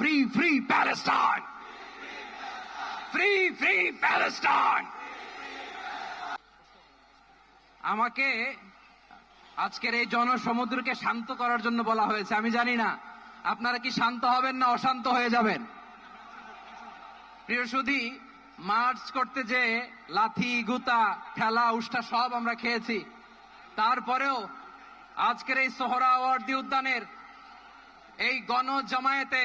Free free Palestine free free Palestine আমাকে আজকের এই জনসমুদ্রকে শান্ত করার জন্য বলা হয়েছে। আমি জানি না, আপনারা কি শান্ত হবেন না অশান্ত হয়ে যাবেন? প্রিয় মার্চ করতে যে লাথি, গুতা, ঠেলা, উষ্টা সব আমরা খেয়েছি, তারপরেও আজকের এই সোহরাওয়ার্দী উদ্যানের এই গণ জামায়াতে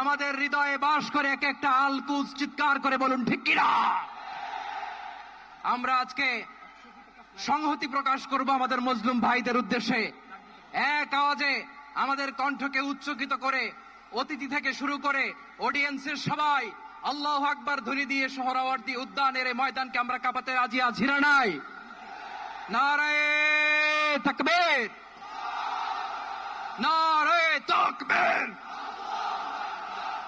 আমাদের হৃদয়ে বাস করে এক একটা আলকুজ চিৎকার করে বলুন, ঠিক কিনা? আমরা আজকে সংহতি প্রকাশ করব আমাদের মজলুম ভাইদের উদ্দেশ্যে। এক আওয়াজে আমাদের কণ্ঠকে উচ্চকিত করে, অতিথি থেকে শুরু করে অডিয়েন্সের সবাই আল্লাহ আকবার ধ্বনি দিয়ে সোহরাওয়ার্দী উদ্যানের এই ময়দানকে আমরা কাঁপাতে রাজি আছি না নাই? নারায় তাকবীর! নারায়ে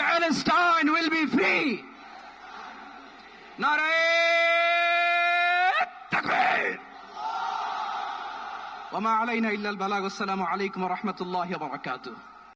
Palestine will be free. ناري التكبير وما علينا إلا البلاغ. والسلام عليكم ورحمة الله وبركاته.